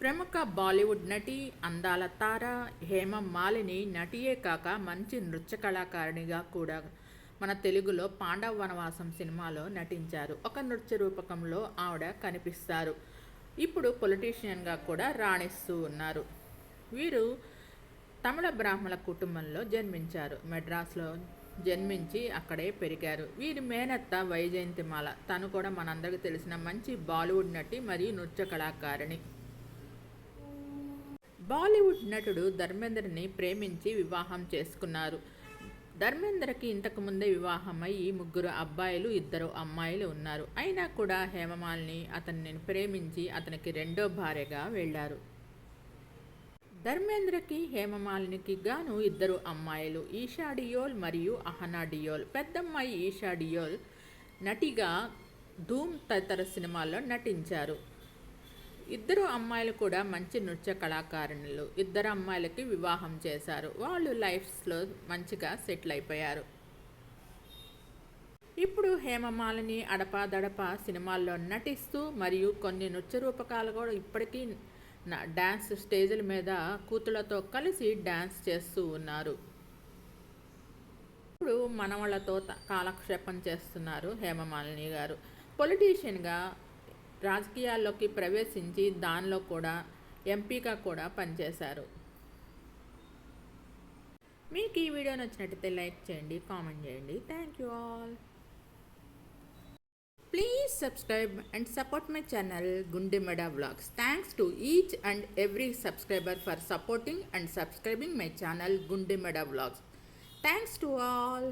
ప్రముఖ బాలీవుడ్ నటి అందాల తార హేమ మాలిని నటియే కాక మంచి నృత్య కళాకారిణిగా కూడా మన తెలుగులో పాండవ వనవాసం సినిమాలో నటించారు. ఒక నృత్య రూపకంలో ఆవిడ కనిపిస్తారు. ఇప్పుడు పొలిటీషియన్గా కూడా రాణిస్తూ ఉన్నారు. వీరు తమిళ బ్రాహ్మణ కుటుంబంలో జన్మించారు. మెడ్రాస్లో జన్మించి అక్కడే పెరిగారు. వీరి మేనత్త వైజయంతిమాల. తను కూడా మనందరికీ తెలిసిన మంచి బాలీవుడ్ నటి మరియు నృత్య కళాకారిణి. బాలీవుడ్ నటుడు ధర్మేంద్రని ప్రేమించి వివాహం చేసుకున్నారు. ధర్మేంద్రకి ఇంతకుముందే వివాహమై ముగ్గురు అబ్బాయిలు ఇద్దరు అమ్మాయిలు ఉన్నారు. అయినా కూడా హేమమాలిని అతన్ని ప్రేమించి అతనికి రెండో భార్యగా వెళ్ళారు. ధర్మేంద్రకి హేమమాలినికి గాను ఇద్దరు అమ్మాయిలు ఈషా డియోల్ మరియు అహనా డియోల్. పెద్దమ్మాయి ఈషా డియోల్ నటిగా ధూమ్ తదితర సినిమాల్లో నటించారు. ఇద్దరు అమ్మాయిలు కూడా మంచి నృత్య కళాకారుణులు ఇద్దరు అమ్మాయిలకి వివాహం చేశారు. వాళ్ళు లైఫ్స్లో మంచిగా సెటిల్ అయిపోయారు. ఇప్పుడు హేమమాలిని అడపాదడప సినిమాల్లో నటిస్తూ మరియు కొన్ని నృత్య రూపకాలు కూడా ఇప్పటికీ డ్యాన్స్ స్టేజ్ల మీద కూతుళ్ళతో కలిసి డ్యాన్స్ చేస్తూ ఉన్నారు. ఇప్పుడు మనవళ్ళతో కాలక్షేపం చేస్తున్నారు హేమమాలిని గారు. పొలిటీషియన్గా రాజకీయాల్లోకి ప్రవేశించి దానిలో కూడా ఎంపీగా కూడా పనిచేశారు. మీకు ఈ వీడియో నచ్చినట్టయితే లైక్ చేయండి కామెంట్ చేయండి. Thank you all please subscribe and support my channel Gundemeda vlogs thanks to each and every subscriber for supporting and subscribing my channel Gundemeda vlogs thanks to all